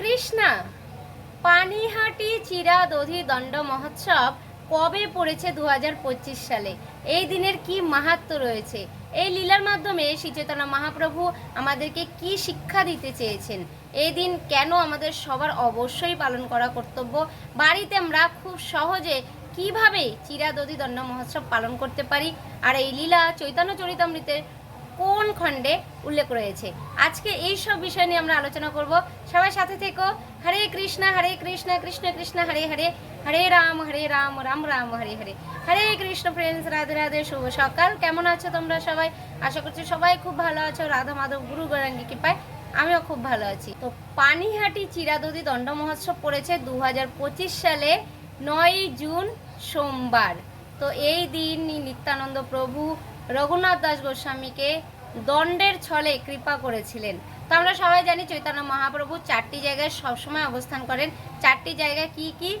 কৃষ্ণা পানিহাটি চিরা দধি দণ্ড মহোৎসব কবে পড়েছে দু হাজার পঁচিশ সালে? এই দিনের কি মাহাত্ম রয়েছে? এই লীলার মাধ্যমে শ্রী চৈতন্য মহাপ্রভু আমাদেরকে কি শিক্ষা দিতে চেয়েছেন? এই দিন কেন আমাদের সবার অবশ্যই পালন করা কর্তব্য? বাড়িতে আমরা খুব সহজে কীভাবে চিরাদধি দণ্ড মহোৎসব পালন করতে পারি? আর এই লীলা চৈতন্য চরিতামৃতের কোন খণ্ডে উল্লেখ রয়েছে? আজকে এই সব বিষয় নিয়ে আমরা আলোচনা করব। সবাই সাথে থেকো। হরে কৃষ্ণ হরে কৃষ্ণ কৃষ্ণ কৃষ্ণ, হরে হরে। হরে রাম হরে রাম রাম রাম, হরে হরে। হরে কৃষ্ণ ফ্রেন্ডস রাধে রাধে, শুভ সকাল। কেমন আছো তোমরা সবাই? আশা করছি সবাই খুব ভালো আছো। রাধা মাধব, গুরু গৌরাঙ্গী কৃপায় আমিও খুব ভালো আছি। তো পানিহাটি চিরাদদি দণ্ড মহোৎসব পড়েছে দু হাজার পঁচিশ সালে, নয় জুন সোমবার। তো এই দিন নিত্যানন্দ প্রভু রঘুনাথ দাস গোস্বামীকে দণ্ডের ছলে কৃপা করেছিলেন। তো আমরা সবাই জানি চৈতন্য মহাপ্রভু চারটি জায়গায় সবসময় অবস্থান করেন। চারটি জায়গায় কি কি?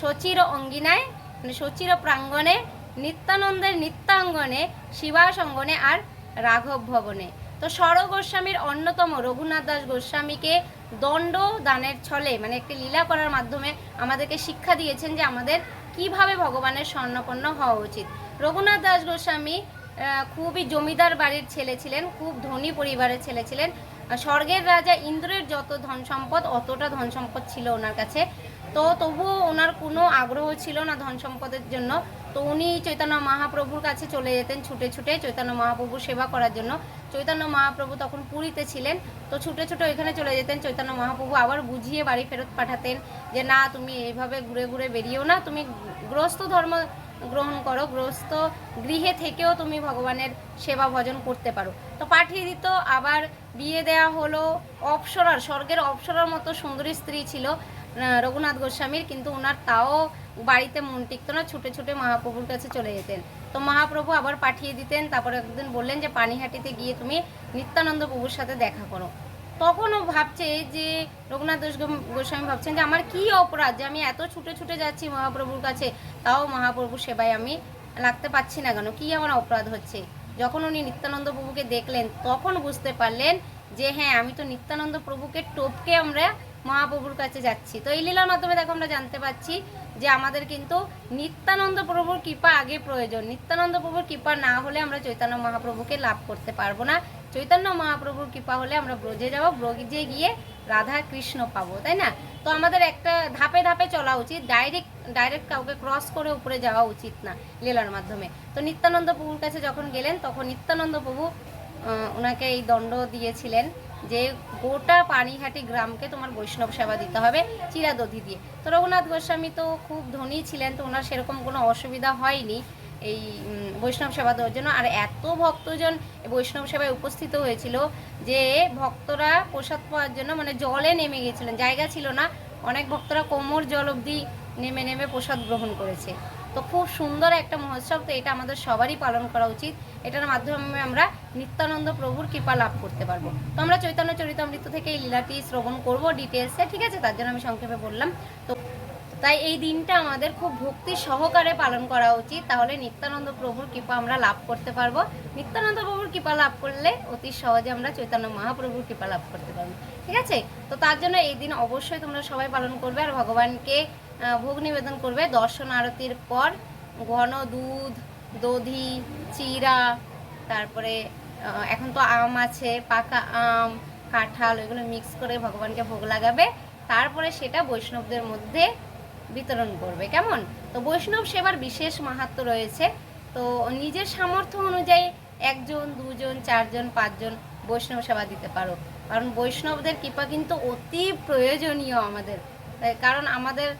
সচির অঙ্গিনায় মানে সচির প্রাঙ্গণে, নিত্যানন্দের নিত্যাঙ্গনে শিবাস অঙ্গনে আর রাঘব ভবনে। তো সর গোস্বামীর অন্যতম রঘুনাথ দাস গোস্বামীকে দণ্ড দানের ছলে মানে একটি লীলা করার মাধ্যমে আমাদেরকে শিক্ষা দিয়েছেন যে আমাদের কীভাবে ভগবানের স্বর্ণপন্ন হওয়া উচিত। রঘুনাথ দাস গোস্বামী খুবই জমিদার বাড়ির ছেলে ছিলেন, খুব ধনী পরিবারের ছেলে ছিলেন। স্বর্গের রাজা ইন্দ্রের যত ধন সম্পদ, অতটা ধন সম্পদ ছিল ওনার কাছে। তো তবুও ওনার কোনো আগ্রহ ছিল না ধন সম্পদের জন্য। তো উনি চৈতন্য মহাপ্রভুর কাছে চলে যেতেন ছুটে ছুটে চৈতন্য মহাপ্রভুর সেবা করার জন্য। চৈতন্য মহাপ্রভু তখন পুরীতে ছিলেন, তো ছুটে ছুটে ওইখানে চলে যেতেন। চৈতন্য মহাপ্রভু আবার বুঝিয়ে বাড়ি ফেরত পাঠাতেন যে, না, তুমি এইভাবে ঘুরে ঘুরে বেরিয়েও না, তুমি গ্রস্ত ধর্ম গ্রহণ করো গ্রস্ত গৃহে থেকেও তুমি ভগবানের সেবা ভজন করতে পারো। তো পাঠিয়ে দিত, আবার বিয়ে দেয়া হলো, অপসরার, স্বর্গের অপসরার মতো সুন্দরী স্ত্রী ছিল রঘুনাথ গোস্বামীর, কিন্তু ওনার তাও বাড়িতে মন টিকতো না, ছুটে ছুটে মহাপ্রভুর কাছে চলে যেতেন। তো মহাপ্রভু আবার পাঠিয়ে দিতেন, তারপরে একদিন বললেন যে পানিহাটিতে গিয়ে তুমি নিত্যানন্দ প্রভুর সাথে দেখা করো। তখনও ভাবছে যে রঘুনাথ দোষ গোস্বামী ভাবছেন যে আমার কি অপরাধ যে আমি এত ছুটে ছুটে যাচ্ছি মহাপ্রভুর কাছে, তাও মহাপ্রভুর সেবায় আমি লাগতে পারছি না কেন? কি আমার অপরাধ হচ্ছে? যখন উনি নিত্যানন্দ প্রভুকে দেখলেন, তখন বুঝতে পারলেন যে হ্যাঁ আমি তো নিত্যানন্দ প্রভুকে টপকে আমরা মহাপ্রভুর কাছে যাচ্ছি। তো এই লীলার মাধ্যমে দেখো আমরা জানতে পারছি যে আমাদের কিন্তু নিত্যানন্দ প্রভুর কৃপা আগে প্রয়োজন। নিত্যানন্দ প্রভুর কৃপা না হলে আমরা চৈতন্য মহাপ্রভুকে লাভ করতে পারব না। চৈতন্য মহাপ্রভুর কৃপা হলে আমরা ব্রজে যাব, ব্রজে গিয়ে রাধা কৃষ্ণ পাবো, তাই না? তো আমাদের একটা ধাপে ধাপে চলা উচিত ডাইরেক্ট ডাইরেক্ট কাউকে ক্রস করে উপরে যাওয়া উচিত না লীলার মাধ্যমে। তো নিত্যানন্দ প্রভুর কাছে যখন গেলেন, তখন নিত্যানন্দ প্রভু ওনাকে এই দণ্ড দিয়েছিলেন যে গোটা পানিহাটি গ্রামকে তোমার বৈষ্ণব সেবা দিতে হবে চিরাদধি দিয়ে। তো রঘুনাথ গোস্বামী তো খুব ধনী ছিলেন, তো ওনার সেরকম কোনো অসুবিধা হয়নি। এই বৈষ্ণব সেবা দেওয়ার জন্য। আর এত ভক্তজন বৈষ্ণব সেবায় উপস্থিত হয়েছিল যে ভক্তরা প্রসাদ পাওয়ার জন্য মানে জলে নেমে গিয়েছিলেন জায়গা ছিল না। অনেক ভক্তরা কোমর জল অবধি নেমে নেমে প্রসাদ গ্রহণ করেছে। তো খুব সুন্দর একটা মহোৎসব। তো এটা আমাদের সবারই পালন করা উচিত। এটার মাধ্যমে আমরা নিত্যানন্দ প্রভুর কৃপা লাভ করতে পারব। তো আমরা চৈতন্য চরিতামৃত থেকে এই লীলাটি শ্রবণ করব ডিটেলসে ঠিক আছে? তার জন্য আমি সংক্ষেপে বললাম। তো তাই এই দিনটা আমাদের খুব ভক্তি সহকারে পালন করা উচিত। তাহলে নিত্যানন্দ প্রভুর কৃপা আমরা লাভ করতে পারব। নিত্যানন্দ প্রভুর কৃপা লাভ করলে অতি সহজে আমরা চৈতন্য মহাপ্রভুর কৃপা লাভ করতে পারব। ঠিক আছে? তো তার জন্য এই দিন অবশ্যই তোমরা সবাই পালন করবে আর ভগবানকে ভোগ নিবেদন করবে। দর্শন আরতির পর ঘন দুধ, দধি, চিরা, তারপরে এখন তো আম আছে, পাকা আম, কাঁঠাল, এগুলো মিক্স করে ভগবানকে ভোগ লাগাবে। তারপরে সেটা বৈষ্ণবদের মধ্যে বিতরণ করবে। কেমন? তো বৈষ্ণব সেবার বিশেষ মাহাত্ম রয়েছে। তো নিজের সামর্থ্য অনুযায়ী একজন, দুজন, চারজন, পাঁচজন বৈষ্ণব সেবা দিতে পারো। কারণ বৈষ্ণবদের কৃপা কিন্তু অতি প্রয়োজনীয় আমাদের। কারণ আমাদের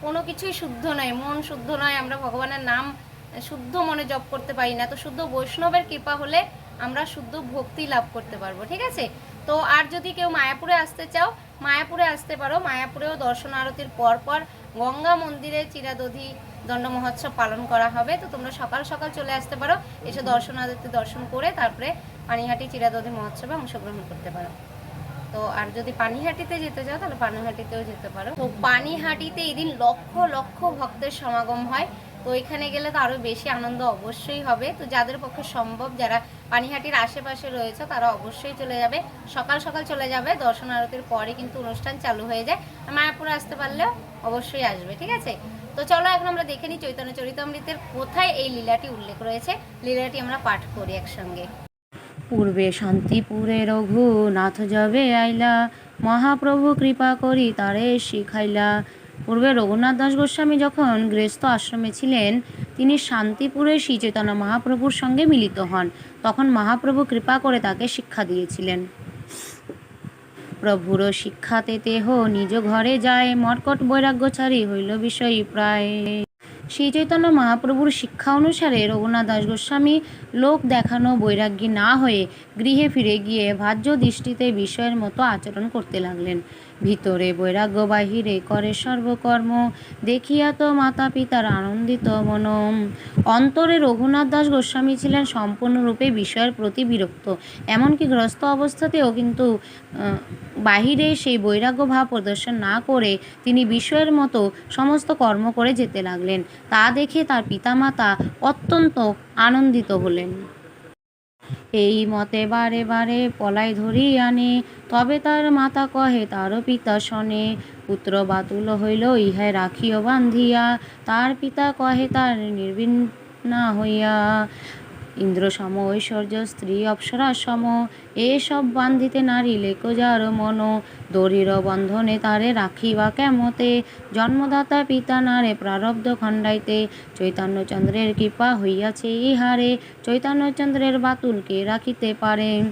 কোনো কিছুই শুদ্ধ নয়, মন শুদ্ধ নয়, আমরা ভগবানের নাম শুদ্ধ মনে জপ করতে পারি না। তো শুদ্ধ বৈষ্ণবের কৃপা হলে আমরা শুদ্ধ ভক্তি লাভ করতে পারব, ঠিক আছে? তো আর যদি কেউ মায়াপুরে আসতে চাও, মায়াপুরে আসতে পারো। মায়াপুরেও দর্শন আরতির পর পর গঙ্গা মন্দিরে চিরাদধি দণ্ড মহোৎসব পালন করা হবে। তো তোমরা সকাল সকাল চলে আসতে পারো। এসে দর্শন আরতি দর্শন করে তারপরে পানিহাটি চিরাদধি মহোৎসবে অংশগ্রহণ করতে পারো। তো আর যদি পানিহাটিতে যেতে চাও, তাহলে পানিহাটিতেও যেতে পারো। তো পানিহাটিতে এদিন লক্ষ লক্ষ ভক্তের সমাগম হয়। তো এখানে গেলে তো আরও বেশি আনন্দ অবশ্যই হবে। তো যাদের পক্ষে সম্ভব, যারা পানিহাটির আশেপাশে রয়েছে, তারা অবশ্যই চলে যাবে। সকাল সকাল চলে যাবে। দর্শন আরতির পরে কিন্তু অনুষ্ঠান চালু হয়ে যায়। মায়াপুরে আসতে পারলেও অবশ্যই আসবে, ঠিক আছে? তো চলো এখন আমরা দেখে নিই চৈতন্য চরিতামৃতের কোথায় এই লীলাটি উল্লেখ রয়েছে। লীলাটি আমরা পাঠ করি একসঙ্গে। পূর্বে শান্তিপুরে রঘুনাথ যবে আইলা, মহাপ্রভু কৃপা করি তারে শিখাইলা। পূর্বে রঘুনাথ দাস গোস্বামী যখন গৃহস্থ আশ্রমে ছিলেন, তিনি শান্তিপুরে শ্রী চৈতন্য মহাপ্রভুর সঙ্গে মিলিত হন। তখন মহাপ্রভু কৃপা করে তাকে শিক্ষা দিয়েছিলেন। প্রভুর শিক্ষাতে তেহ নিজ ঘরে যায়। মর্কট বৈরাগ্য ছাড়ি হইল বিষয়ী প্রায়। শ্রী চৈতন্য মহাপ্রভুর শিক্ষা অনুসারে রঘুনাথ দাস গোস্বামী লোক দেখানো বৈরাগ্যী না হয়ে গৃহে ফিরে গিয়ে ভাজ্য দৃষ্টিতে বিষয়ের মতো আচরণ করতে লাগলেন। ভিতরে বৈরাগ্য বাহিরে করে সর্বকর্ম, দেখিয়া তো মাতা পিতার আনন্দিত মনম। অন্তরে রঘুনাথ দাস গোস্বামী ছিলেন সম্পূর্ণরূপে বিষয়ের প্রতি বিরক্ত। এমনকি গ্রস্ত অবস্থাতেও কিন্তু বাহিরে সেই বৈরাগ্য ভাব প্রদর্শন না করে তিনি বিষয়ের মতো সমস্ত কর্ম করে যেতে লাগলেন। তা দেখে তার পিতামাতা অত্যন্ত আনন্দিত হলেন। এই মতে বারে বারে পলাই ধরি আনে, তবে তার মাতা কহে, তারও পিতা শনে। পুত্র বাতুল হইল ইহায় রাখিও বান্ধিয়া, তার পিতা কহে, তার নির্বিন না হইয়া। ইন্দ্র সম, ঐশ্বর্য, স্ত্রী, অপ্সরা সম এসব বান্ধিতে নারী লেকো যার মন। দড়ির বন্ধনে তারে রাখিবা কেমতে? জন্মদাতা পিতা নারে প্রারব্ধ খণ্ডাইতে। চৈতন্যচন্দ্রের কৃপা হইয়াছে ইহারে। চৈতন্যচন্দ্রের বাতুলকে রাখিতে পারে?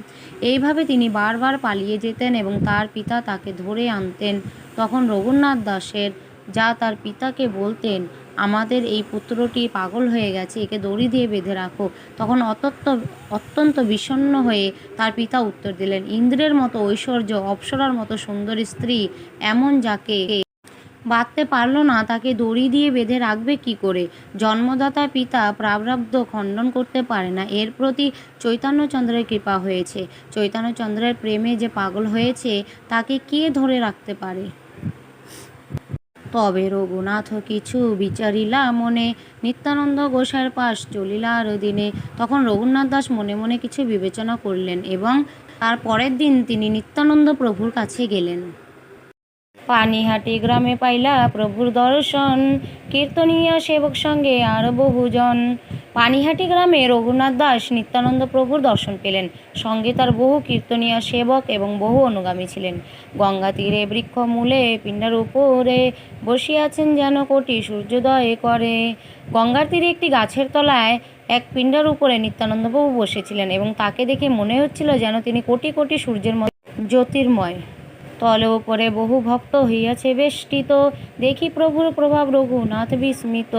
এইভাবে তিনি বারবার পালিয়ে যেতেন এবং তার পিতা তাকে ধরে আনতেন। তখন রঘুনাথ দাসের, যা তার পিতাকে বলতেন আমাদের এই পুত্রটি পাগল হয়ে গেছে, একে দড়ি দিয়ে বেঁধে রাখো। তখন অত্যন্ত অত্যন্ত বিষণ্ণ হয়ে তার পিতা উত্তর দিলেন, ইন্দ্রের মতো ঐশ্বর্য, অপ্সরার মতো সুন্দরী স্ত্রী এমন যাকে বাঁধতে পারল না, তাকে দড়ি দিয়ে বেঁধে রাখবে কি করে? জন্মদাতা পিতা প্রারব্ধ খণ্ডন করতে পারে না। এর প্রতি চৈতন্যচন্দ্রের কৃপা হয়েছে। চৈতন্যচন্দ্রের প্রেমে যে পাগল হয়েছে, তাকে কে ধরে রাখতে পারে? তবে রঘুনাথ কিছু বিচারিলা মনে, নিত্যানন্দ গোসাইয়ের পাশ চলিলা আর দিনে তখন রঘুনাথ দাস মনে মনে কিছু বিবেচনা করলেন এবং তার পরের দিন তিনি নিত্যানন্দ প্রভুর কাছে গেলেন। পানিহাটি গ্রামে পাইলা প্রভুর দর্শন। কীর্তনীয় সেবক সঙ্গে আর বহুজন। পানিহাটি গ্রামে রঘুনাথ দাস নিত্যানন্দ প্রভুর দর্শন পেলেন। সঙ্গে তার বহু কীর্তনীয় সেবক এবং বহু অনুগামী ছিলেন। গঙ্গা তীরে বৃক্ষ মূলে পিণ্ডার উপরে বসিয়াছেন যেন কোটি সূর্যোদয় করে। গঙ্গার তীরে একটি গাছের তলায় এক পিণ্ডার উপরে নিত্যানন্দ প্রভু বসেছিলেন এবং তাকে দেখে মনে হচ্ছিল যেন তিনি কোটি কোটি সূর্যের মতো জ্যোতির্ময়। তলে উপরে বহু ভক্ত হইয়াছে বেষ্টিত। দেখি প্রভুর প্রভাব রঘুনাথ বিস্মিত।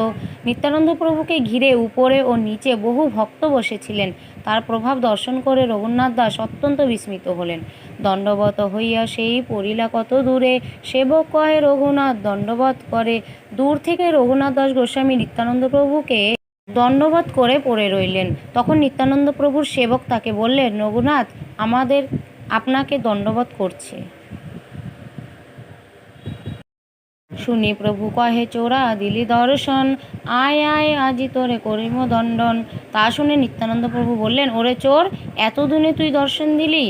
নিত্যানন্দ প্রভুকে ঘিরে উপরে ও নিচে বহু ভক্ত বসেছিলেন। তার প্রভাব দর্শন করে রঘুনাথ দাস অত্যন্ত বিস্মিত হলেন। দণ্ডবত হইয়া সেই পড়িলা কত দূরে? সেবক কহে রঘুনাথ দণ্ডবত করে। দূর থেকে রঘুনাথ দাস গোস্বামী নিত্যানন্দ প্রভুকে দণ্ডবত করে পড়ে রইলেন। তখন নিত্যানন্দ প্রভুর সেবক তাকে বললেন, রঘুনাথ, আমাদের আপনাকে দণ্ডবত করছে। শুনি প্রভু কহে, চোরা দিলি দর্শন। আয় আয়, আজি তোরে করিম দণ্ডন। তা শুনে নিত্যানন্দ প্রভু বললেন, ওরে চোর, এতদিনে তুই দর্শন দিলি?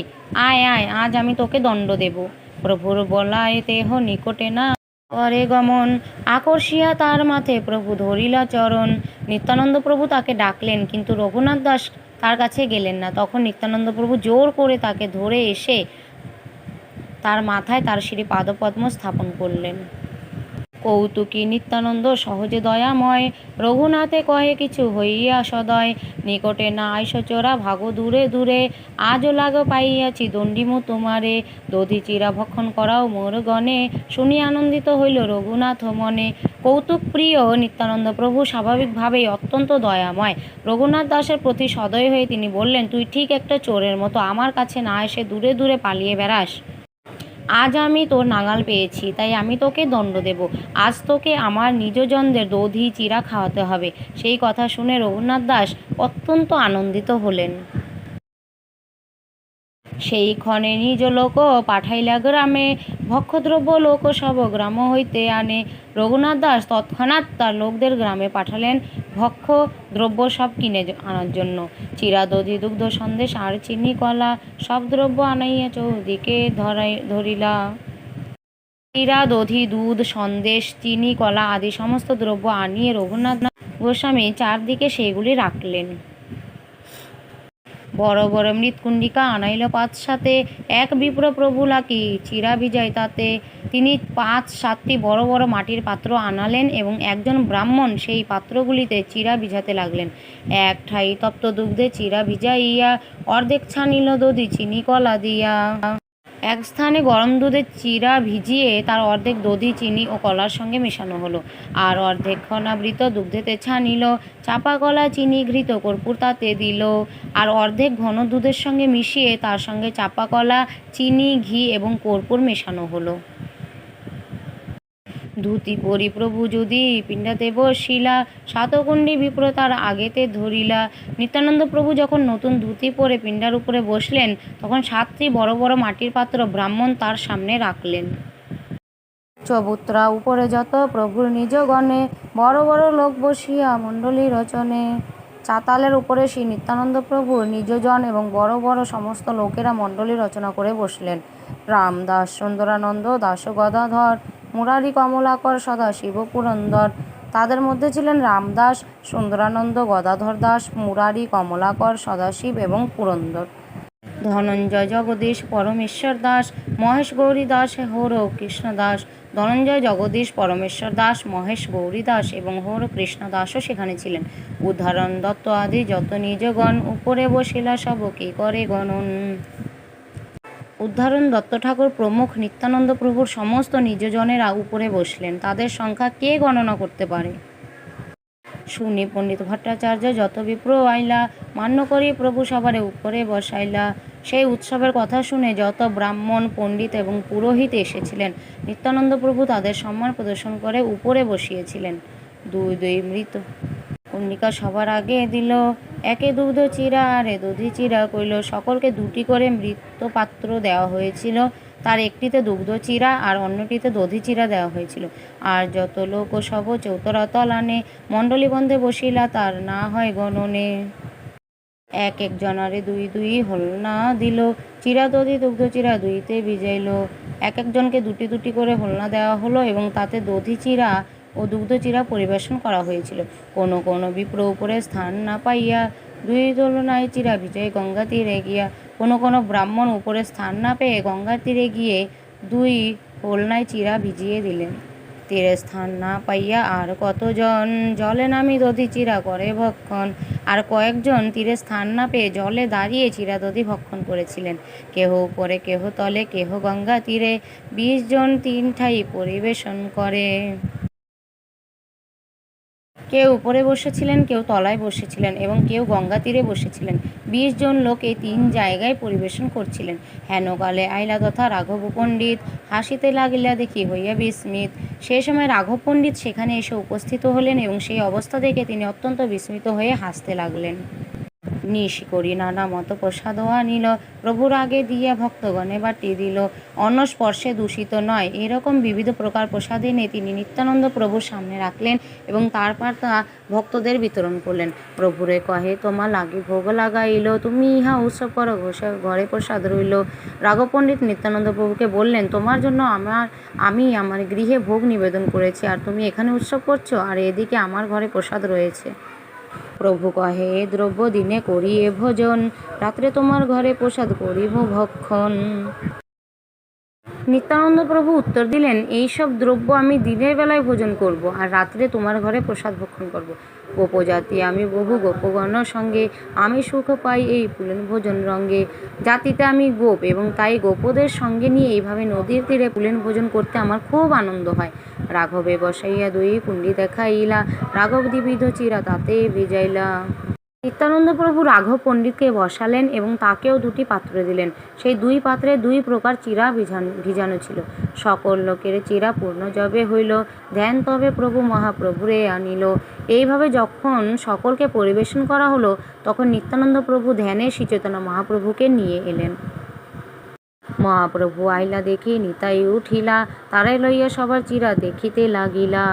আয় আয়, আজ আমি তোকে দণ্ড দেব। প্রভুর বলায় দেহ নিকটে না করে গমন। আকর্ষিয়া তার মাথে প্রভু ধরিলা চরণ। নিত্যানন্দ প্রভু তাকে ডাকলেন, কিন্তু রঘুনাথ দাস তার কাছে গেলেন না। তখন নিত্যানন্দ প্রভু জোর করে তাকে ধরে এসে তার মাথায় তার শ্রী পাদপদ্ম স্থাপন করলেন। কৌতুকী নিত্যানন্দ সহজে দয়াময়। রঘুনাথে কহে কিছু হইয়া সদয়। নিকটে না আইস চোরা ভাগো দূরে দূরে। আজও লাগ পাইয়াছি দণ্ডিমু তোমারে। দধি চিরা ভক্ষণ করাও মোর গণে শুনি আনন্দিত হইল রঘুনাথ মনে। কৌতুক প্রিয় নিত্যানন্দ প্রভু স্বাভাবিকভাবেই অত্যন্ত দয়াময়। রঘুনাথ দাসের প্রতি সদয় হয়ে তিনি বললেন, তুই ঠিক একটা চোরের মতো। আমার কাছে না এসে দূরে দূরে পালিয়ে বেড়াস। আজ আমি তোর নাঙাল পেয়েছি, তাই আমি তোকে দণ্ড দেব। আজ তোকে আমার নিজজনদের দধি চিরা খাওয়াতে হবে। সেই কথা শুনে রঘুনাথ দাস অত্যন্ত আনন্দিত হলেন। সেই ক্ষণে নিজ লোক পাঠাইলা গ্রামে, ভক্ষদ্রব্য লোক সব গ্রাম হইতে আনে। রঘুনাথ দাস তৎক্ষণাৎ তার লোকদের গ্রামে পাঠালেন ভক্ষ দ্রব্য সব কিনে আনার জন্য। চিরা দধি দুগ্ধ সন্দেশ, আর চিনি, কলা সব দ্রব্য আনাইয়া চৌদিকে ধরাই, ধরিলা। চিরা দধি দুধ সন্দেশ, চিনি, কলা আদি সমস্ত দ্রব্য আনিয়ে রঘুনাথ গোস্বামী চারদিকে সেগুলি রাখলেন। বড় বড় মৃৎকুণ্ডিকা আনাইল পাঁচ সাথে এক বিপ্র প্রভু লাকি চিরা বিজয় তাতে। তিনি পাঁচ সাতটি বড় বড় মাটির পাত্র আনালেন এবং একজন ব্রাহ্মণ সেই পাত্রগুলিতে চিরা ভিজাতে লাগলেন। এক ঠাই তপ্ত দুগ্ধে চিরা ভিজাইয়া অর্ধেক ছানিল দধি, চিনি কলা দিয়া। এক স্থানে গরম দুধের চিরা ভিজিয়ে তার অর্ধেক দধি, চিনি ও কলার সঙ্গে মেশানো হলো। আর অর্ধেক ঘনাবৃত দুগ্ধেতে ছানিল চাপা কলা চিনি ঘৃত কর্পূর তাতে দিল। আর অর্ধেক ঘন দুধের সঙ্গে মিশিয়ে তার সঙ্গে চাপা কলা চিনি, ঘি এবং কর্পূর মেশানো হলো। ধুতি পরিপ্রভু যদি পিণ্ডাতে বসিলা সাতকুণ্ডী বিপ্র তার আগেতে ধরিলা। নিত্যানন্দ প্রভু যখন নতুন ধুতি পরে পিণ্ডার উপরে বসলেন, তখন সাতটি বড় বড় মাটির পাত্র ব্রাহ্মণ তার সামনে রাখলেন। চবুত্রা উপরে যত প্রভুর নিজ গণে, বড় বড় লোক বসিয়া মণ্ডলী রচনে। চাতালের উপরে শ্রী নিত্যানন্দ প্রভুর নিজজন এবং বড় বড় সমস্ত লোকেরা মণ্ডলী রচনা করে বসলেন। রামদাস সুন্দরানন্দ দাস গদাধর মুরারি কমলাকর সদাশিব পুরন্দর। তাদের মধ্যে ছিলেন রামদাস, সুন্দরানন্দ, গদাধর দাস, মুরারি কমলাকর সদাশিব এবং পুরন্দর। ধনঞ্জয় জগদীশ, পরমেশ্বর দাস, মহেশ গৌরী দাস, হৌর কৃষ্ণ দাস। ধনঞ্জয় জগদীশ, পরমেশ্বর দাস, মহেশ গৌরী দাস এবং হৌর কৃষ্ণ দাসও সেখানে ছিলেন। উদাহরণ দত্ত আদি যত নিজগণ উপরে বসিলা সব কি করে গণন? উদ্ধারণ দত্ত ঠাকুর প্রমুখ নিত্যানন্দ প্রভুর সমস্ত নিজজনেরা উপরে বসলেন। তাদের সংখ্যা কে গণনা করতে পারে? শুনি পণ্ডিত ভট্টাচার্য, যত বিপ্র আইলা, মান্য করি প্রভু সবারে উপরে বসাইলা। সেই উৎসবের কথা শুনে যত ব্রাহ্মণ, পণ্ডিত এবং পুরোহিত এসেছিলেন, নিত্যানন্দ প্রভু তাদের সম্মান প্রদর্শন করে উপরে বসিয়েছিলেন। দুই দুই মৃত কন্যিকা সবার আগে দিল, একে দুগ্ধ চিরা, আরে দধি চিরা কইল। সকলকে দুটি করে মৃত পাত্র দেওয়া হয়েছিল। তার একটিতে দুগ্ধ চিরা, আর অন্যটিতে দধি চিরা দেওয়া হয়েছিল। আর যত লোক ও সব আনে, মণ্ডলী বন্ধে বসিলা, তার না হয় গণনে। এক এক জনারে দুই দুই হল না দিল। চিরা দধি, দুগ্ধ চিরা দুইতে বিজাইল এক একজনকে দুটি দুটি করে হোলনা দেওয়া হলো এবং তাতে দধি চিরা ও দুগ্ধ চিরা পরিবেশন করা হয়েছিল। কোনো কোনো বিপ্র উপরে স্থান না পাইয়া দুই তুলনায় চিরা বিজয় গঙ্গা তীরে গিয়া কোনো কোনো ব্রাহ্মণ উপরে স্থান না পেয়ে গঙ্গা তীরে গিয়ে দুই হোলনায় চিরা ভিজিয়ে দিলেন। তীরে স্থান না পাইয়া আর কতজন? জলে নামি দধি চিরা করে ভক্ষণ। আর কয়েকজন তীরে স্থান না পেয়ে জলে দাঁড়িয়ে চিরা দধি ভক্ষণ করেছিলেন। কেহ উপরে, কেহ তলে, কেহ গঙ্গা তীরে। বিশ জন তিন ঠাই পরিবেশন করে। কেউ উপরে বসেছিলেন, কেউ তলায় বসেছিলেন এবং কেউ গঙ্গা তীরে বসেছিলেন। বিশ জন লোক এই তিন জায়গায় পরিবেশন করছিলেন। হেনকালে আইলা তথা রাঘব পণ্ডিত, হাসিতে লাগিলা দেখি হইয়া বিস্মিত। সেই সময় রাঘব পণ্ডিত সেখানে এসে উপস্থিত হলেন এবং সেই অবস্থা দেখে তিনি অত্যন্ত বিস্মিত হয়ে হাসতে লাগলেন। নিশ করি, নানা মত প্রসাদও আনিল। প্রভুর আগে দিয়া ভক্তগণে বাটি দিল। অন্ন স্পর্শে দূষিত নয়, এরকম বিবিধ প্রকার প্রসাদ এনে তিনি নিত্যানন্দ প্রভুর সামনে রাখলেন এবং তারপর তা ভক্তদের বিতরণ করলেন। প্রভুরে কহে তোমা লাগে ভোগ লাগাইল, তুমি ইহা উৎসব করো ঘরে প্রসাদ রইল। রাঘব পণ্ডিত নিত্যানন্দ প্রভুকে বললেন, তোমার জন্য আমার, আমি আমার গৃহে ভোগ নিবেদন করেছি, আর তুমি এখানে উৎসব করছ, আর এদিকে আমার ঘরে প্রসাদ রয়েছে। প্রভু কহে, দ্রব্য দিনে করি এ ভোজন, রাত্রে তোমার ঘরে প্রসাদ করিব ভক্ষণ। নিত্যানন্দ প্রভু উত্তর দিলেন এই সব দ্রব্য আমি দিনের বেলায় ভোজন করব, আর রাত্রে তোমার ঘরে প্রসাদ ভক্ষণ করব। গোপজাতি আমি বহু গোপগণ সঙ্গে আমি সুখ পাই এই পুলেন ভোজন রঙ্গে জাতিতে আমি গোপ এবং তাই গোপদের সঙ্গে নিয়ে এইভাবে নদীর তীরে পুলেন ভোজন করতে আমার খুব আনন্দ হয়। রাঘবে বসাইয়া দুই কুণ্ডি দেখাইলা রাঘব দিবিধ চিরা তাতে ভিজাইলা। নিত্যানন্দ প্রভু রাঘব পণ্ডিতকে বসালেন এবং তাকেও দুটি পাত্র দিলেন। সেই দুই পাত্রে দুই প্রকার চিরা ভিজান ভিজানো ছিল। সকল লোকের চিরা পূর্ণ যবে হইল। ধ্যান তবে প্রভু মহাপ্রভুরে আনিল। এইভাবে যখন সকলকে পরিবেশন করা হলো, তখন নিত্যানন্দ প্রভু ধ্যানে শ্রীচেতনা মহাপ্রভুকে নিয়ে এলেন। মহাপ্রভু আইলা দেখি নিতাই উঠিলা, তারাই লইয়া সবার চিরা দেখিতে লাগিলা।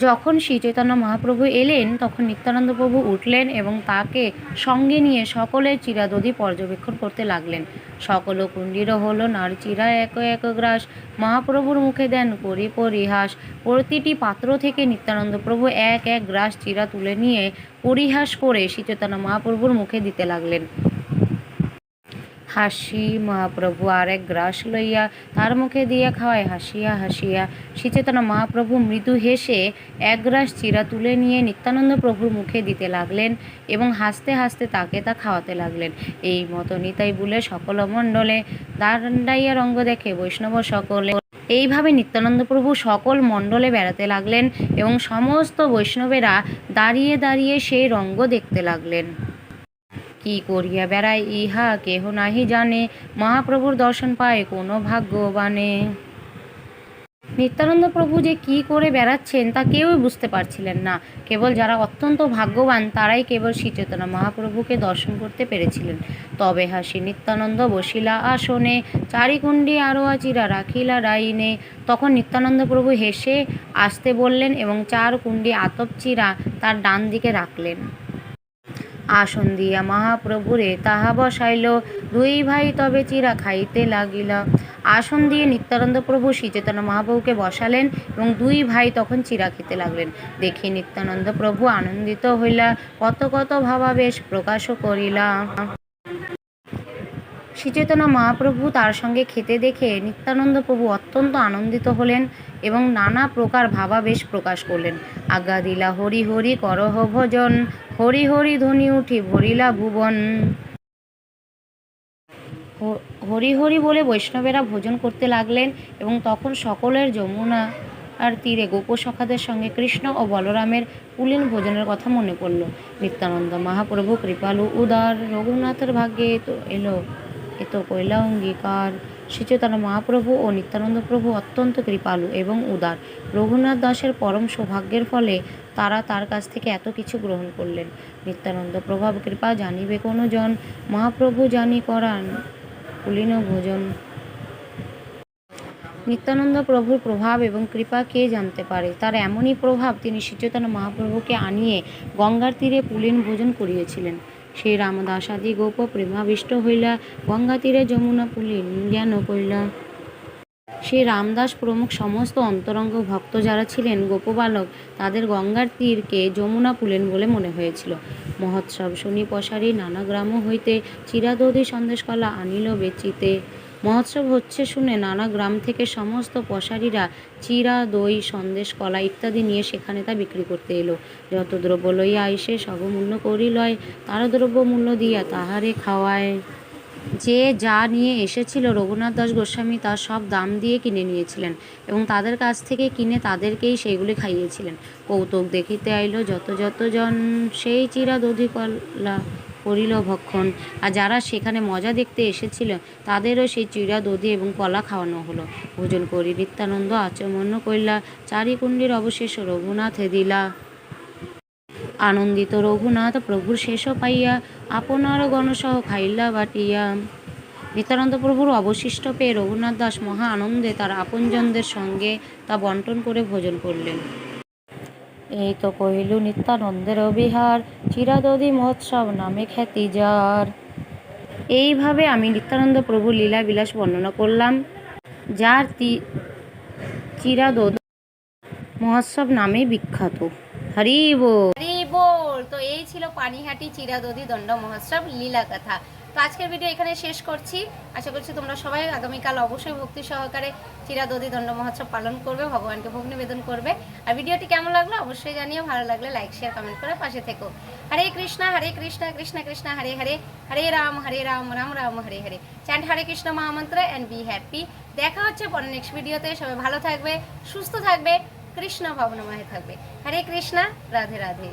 যখন শ্রী চৈতন্য মহাপ্রভু এলেন, তখন নিত্যানন্দ প্রভু উঠলেন এবং তাকে সঙ্গে নিয়ে সকলের চিরাদধি পর্যবেক্ষণ করতে লাগলেন। সকল কুণ্ডির হল নার চিরা এক এক গ্রাস, মহাপ্রভুর মুখে দেন করি পরিহাস। প্রতিটি পাত্র থেকে নিত্যানন্দ প্রভু এক এক গ্রাস চিরা তুলে নিয়ে পরিহাস করে শ্রী চৈতন্য মহাপ্রভুর মুখে দিতে লাগলেন। হাসি, মহাপ্রভু আর এক গ্রাস লইয়া তার মুখে দিয়া খাওয়ায়, হাসিয়া হাসিয়া। শ্রীচেতন মহাপ্রভু মৃদু হেসে এক গ্রাস চিরা তুলে নিয়ে নিত্যানন্দ প্রভুর মুখে দিতে লাগলেন এবং হাসতে হাসতে তাকে তা খাওয়াতে লাগলেন। এই মতো নিতাই বলে সকল মণ্ডলে দাঁড়াইয়া রঙ্গ দেখে বৈষ্ণব সকলে। এইভাবে নিত্যানন্দ প্রভু সকল মণ্ডলে বেড়াতে লাগলেন এবং সমস্ত বৈষ্ণবেরা দাঁড়িয়ে দাঁড়িয়ে সেই রঙ্গ দেখতে লাগলেন। কি করিয়া বেড়ায় ইহা কেহ নাহি জানে। মহাপ্রভুর দর্শন পায় কোনো ভাগ্যবানে। নিত্যানন্দ প্রভু যে কি করে বেড়াচ্ছেন তা কেউই বুঝতে পারছিলেন না। কেবল যারা অত্যন্ত ভাগ্যবান তারাই কেবল শ্রীচেতনা মহাপ্রভুকে দর্শন করতে পেরেছিলেন। তবে হাসি নিত্যানন্দ বসিলা আসনে, চারিকুণ্ডি আরও আচিরা রাখিলা রাইনে তখন নিত্যানন্দ প্রভু হেসে আসতে বললেন এবং চার কুণ্ডি আতপ চিরা তার ডান দিকে রাখলেন। আসন দিয়া মহাপ্রভুরে তাহা বসাইল। দুই ভাই তবে চিরা খাইতে লাগিল। আসন দিয়ে নিত্যানন্দ প্রভু শ্রীচেতন মহাপ্রভুকে বসালেন এবং দুই ভাই তখন চিরা খেতে লাগলেন। দেখি নিত্যানন্দ প্রভু আনন্দিত হইলা, কত কত ভাবাবেশ প্রকাশও করিলা। শ্রীচেতনা মহাপ্রভু তার সঙ্গে খেতে দেখে নিত্যানন্দ প্রভু অত্যন্ত আনন্দিত হলেন। এবং নানা প্রকার ভাবাবেশ প্রকাশ করলেন। আজ্ঞা দিলা, হরি হরি, করহ ভজন, হরি হরি ধ্বনি উঠি ভরিলা ভুবন। হরি হরি বলে বৈষ্ণবেরা ভোজন করতে লাগলেন এবং তখন সকলের যমুনা আর তীরে গোপসখাদের সঙ্গে কৃষ্ণ ও বলরামের পুলিন ভোজনের কথা মনে পড়ল। নিত্যানন্দ মহাপ্রভু কৃপালু উদার, রঘুনাথের ভাগ্যে তো এলো এ তো কইলা অঙ্গীকার শ্রীচৈতন্য মহাপ্রভু ও নিত্যানন্দ প্রভু অত্যন্ত কৃপালু এবং উদার। রঘুনাথ দাসের পরম সৌভাগ্যের ফলে তারা তার কাছ থেকে এত কিছু গ্রহণ করলেন। নিত্যানন্দ প্রভাব কৃপা জানিবে কোনো জন মহাপ্রভু জানি করান পুলিন ভোজন। নিত্যানন্দ প্রভুর প্রভাব এবং কৃপা কে জানতে পারে? তার এমনই প্রভাব তিনি শ্রীচৈতন্য মহাপ্রভুকে আনিয়ে গঙ্গার তীরে পুলিন ভোজন করিয়েছিলেন। সেই রামদাস আদি গোপ প্রেমাবিষ্ট হইলা গঙ্গা তীরে যমুনা পুলি জ্ঞান করিলা। সেই রামদাস প্রমুখ সমস্ত অন্তরঙ্গ ভক্ত যারা ছিলেন, গোপবালক তাদের গঙ্গার তীরকে যমুনা পুলেন বলে মনে হয়েছিল। মহোৎসব শনি পশারি নানা গ্রাম হইতে চিরাদধি সন্দেশকলা আনিল বেচিতে। মহোৎসব হচ্ছে শুনে নানা গ্রাম থেকে সমস্ত পশারিরা চিরা, দই, সন্দেশ, কলা ইত্যাদি নিয়ে সেখানে তা বিক্রি করতে এলো। যত দ্রব্য লইয়া আইসে সব মূল্য করি লয় তার দ্রব্য মূল্য দিয়া তাহারে খাওয়ায়। যে যা নিয়ে এসেছিল রঘুনাথ দাস গোস্বামী তার সব দাম দিয়ে কিনে নিয়েছিলেন এবং তাদের কাছ থেকে কিনে তাদেরকেই সেইগুলি খাইয়েছিলেন। কৌতুক দেখিতে আইল যত যত জন সেই চিরা দধি কলা করিল ভক্ষণ আর যারা সেখানে মজা দেখতে এসেছিল, তাদেরও সেই চিড়া, দধি এবং কলা খাওয়ানো হলো। ভোজন করি নিত্যানন্দ আচমন্য কইলা, চারিকুণ্ডির অবশেষ রঘুনাথে দিলা আনন্দিত রঘুনাথ প্রভুর শেষ পাইয়া, আপনার গণসহ খাইলা বাটিয়া। নিত্যানন্দ প্রভুর অবশিষ্ট পেয়ে রঘুনাথ দাস মহা আনন্দে তার আপনজনদের সঙ্গে তা বন্টন করে ভোজন করলেন। এই তো কহিল নিত্যানন্দের বিহার চিরাদধি মহোৎসব নামে খ্যাতি যার। এইভাবে আমি নিত্যানন্দ প্রভু লীলা বিলাস বর্ণনা করলাম, যার তি, চিরাদধি মহোৎসব নামে বিখ্যাত। হরি বল। হরি বল। তো এই ছিল পানিহাটি চিরাদধি দণ্ড মহোৎসব লীলা কথা তো আজকের ভিডিও এখানে শেষ করছি। আশা করছি তোমরা সবাই আগামীকাল অবশ্যই ভক্তি সহকারে চিরাদধি দণ্ড মহোৎসব পালন করবে, ভগবানকে ভোগ নিবেদন করবে। আর ভিডিওটি কেমন লাগল অবশ্যই জানিও, ভালো লাগলে লাইক শেয়ার কমেন্ট করে পাশে থেকো। হরে কৃষ্ণ হরে কৃষ্ণ কৃষ্ণ কৃষ্ণ, হরে হরে হরে রাম হরে রাম রাম রাম, হরে হরে। চ্যান্ড হরে কৃষ্ণ মহামন্ত্র অ্যান্ড বি হ্যাপি দেখা হচ্ছে পরে নেক্সট ভিডিওতে সবাই ভালো থাকবে, সুস্থ থাকবে, কৃষ্ণ ভাবনাময় থাকবে। হরে কৃষ্ণা, রাধে রাধে।